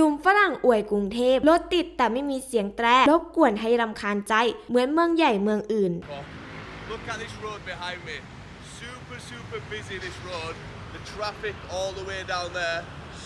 หนุ่มฝรั่งอวยกรุงเทพรถติดแต่ไม่มีเสียงแตรรบกวนให้รำคาญใจ เหมือนเมืองใหญ่เมืองอื่น Look at this road behind me. Super, super busy this road. The traffic all the way down there.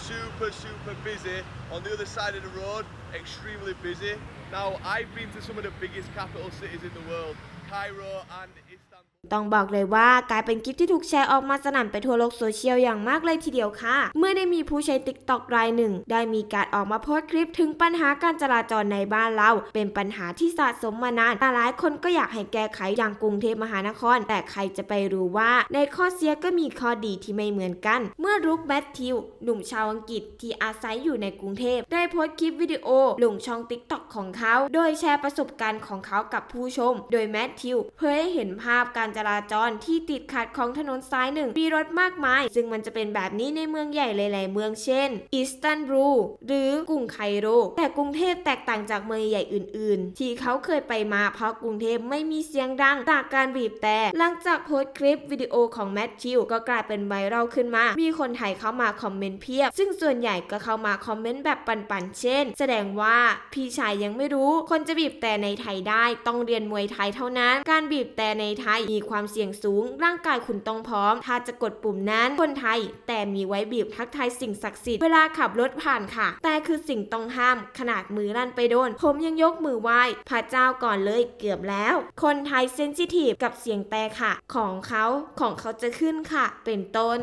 Super, super busy. On the other side of the road, extremely busy. Now, I've been to some of the biggest capital cities in the world Cairo and Istanbul. ต้องบอกเลยว่ากลายเป็นคลิปที่ถูกแชร์ออกมาสนั่นไปทั่วโลกโซเชียลอย่างมากเลยทีเดียวค่ะ เมื่อได้มีผู้ใช้ติ๊กต็อกรายหนึ่ง ได้มีการออกมาโพสต์คลิปถึงปัญหาการจราจรในบ้านเรา เป็นปัญหาที่สะสมมานานแต่หลายคนก็อยากให้แก้ไขอย่างกรุงเทพมหานคร แต่ใครจะไปรู้ว่า ในข้อเสียก็มีข้อดีที่ไม่เหมือนกัน เมื่อรุกแมทธิวหนุ่มชาวอังกฤษที่อาศัยอยู่ในกรุงเทพได้โพสต์คลิปวิดีโอลงช่องติ๊กต็อกของเขา โดยแชร์ประสบการณ์ของเขากับผู้ชม โดยแมทธิวเผยให้เห็นภาพการจราจรที่ติดขัดของถนนซ้ายหนึ่งมีรถมากมาย ซึ่งมันจะเป็นแบบนี้ในเมืองใหญ่หลาย ๆ เมืองเช่น อิสตันบูลหรือกรุงไคโร แต่กรุงเทพแตกต่างจากเมืองใหญ่อื่น ๆ ที่เขาเคยไปมาเพราะกรุงเทพไม่มีเสียงดังจากการบีบแต่หลังจากโพสต์คลิปวิดีโอของแมทธิวก็กลายเป็นไวรัลขึ้นมา มีคนไทยเข้ามาคอมเมนต์เพียบ ซึ่งส่วนใหญ่ก็เข้ามาคอมเมนต์แบบปัน ๆ เช่น แสดงว่าพี่ชายยังไม่รู้ คนจะบีบแต่ในไทยได้ ต้องเรียนมวยไทยเท่านั้น การบีบแต่ในไทยมีความเสี่ยงสูง ร่างกายคุณต้องพร้อม ถ้าจะกดปุ่มนั้นคนไทย แต่มีไว้บีบทักทายสิ่งศักดิ์สิทธิ์เวลาขับรถผ่านค่ะ แต่คือสิ่งต้องห้าม ขนาดมือลั่นไปโดน ผมยังยกมือไหว้พระเจ้าก่อนเลยเกือบแล้ว คนไทยเซนซิทีฟกับเสียงแต่ค่ะ ของเขาของเขาจะขึ้นค่ะ เป็นต้น